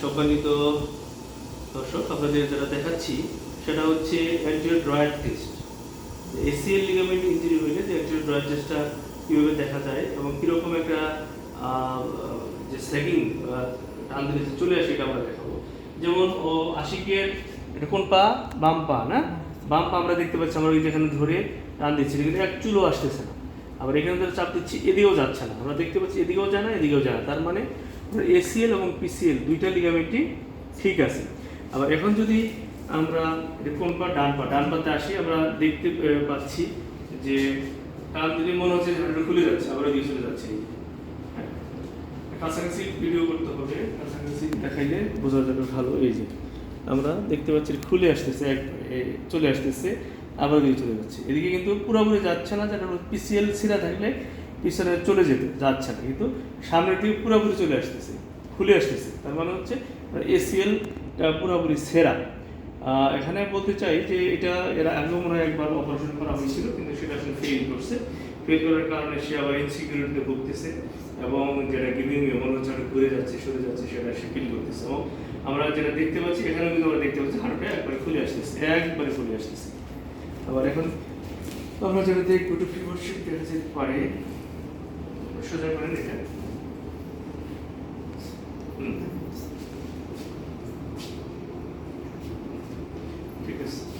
সম্মানিত দর্শক, আপনাদের দেখাচ্ছি, সেটা হচ্ছে drawer test ACL ligament injury হইলে যে ড্রয়ার টেস্টটা কীভাবে দেখা যায় এবং কীরকম একটা যে সেগিং টান দিলে চলে আসে, এটা আমরা দেখাবো। যেমন, ও আশিকের এটা কোন পা? বাম পা, না? বাম পা আমরা দেখতে পাচ্ছি, আমরা ওই যেখানে ধরে টান দিচ্ছি, কিন্তু এক চুলো আসতেছে না। আবার এখানে ধরে চাপ দিচ্ছি, এদিকেও যাচ্ছে না। আমরা দেখতে পাচ্ছি এদিকেও যায় না, এদিকেও যায় না। তার মানে এসিএল এবং পিসিএল দুইটা লিগামেন্টই ঠিক আছে। আবার এখন যদি আমরা কোন পা ডান পা ডান পাতে আসি, আমরা দেখতে পাচ্ছি যে টান যদি মনে হচ্ছে খুলে যাচ্ছে আবার ওদিকে চলে যাচ্ছে। হ্যাঁ। কাছাকাছি ভিডিও করতে হবে, কাছাকাছি দেখাইলে বোঝা যাবে ভালো। এই যে আমরা দেখতে পাচ্ছি, খুলে আসতেছে, এক চলে আসতেছে। আবার ওদিকে চলে যাচ্ছে। এদিকে কিন্তু পুরোপুরি যাচ্ছে না যেটা পিসিএল সিরা থাকলে পিছনে চলে যেতে, যাচ্ছে না। কিন্তু সামনের দিকে পুরোপুরি চলে আসতেছে, খুলে আসতেছে। তার মানে হচ্ছে এসিএলটা পুরোপুরি সেরা এখানে বলতে চাই যে এটা, এরা আগেও মনে হয় একবার অপারেশন করা হয়েছিল, কিন্তু সেটা আসলে ফেল করছে। ফেল করার কারণে সে আবার ইনসিকিউরিটিতে ভুগতেছে এবং যেটা গিভিং মনে হচ্ছে হয়তো ঘুরে যাচ্ছে, সরে যাচ্ছে, সেটা সে ফিল করতেছে। এবং আমরা যেটা দেখতে পাচ্ছি, এখানেও কিন্তু আমরা দেখতে পাচ্ছি, হাঁটুটা একবারে খুলে আসতেছে, একবারে খুলে আসতেছে। আবার এখন আমরা যেটাতে কুটুব ফিবরশিপ দেখা যেতে পারে। সোজা করে এটা ঠিক আছে।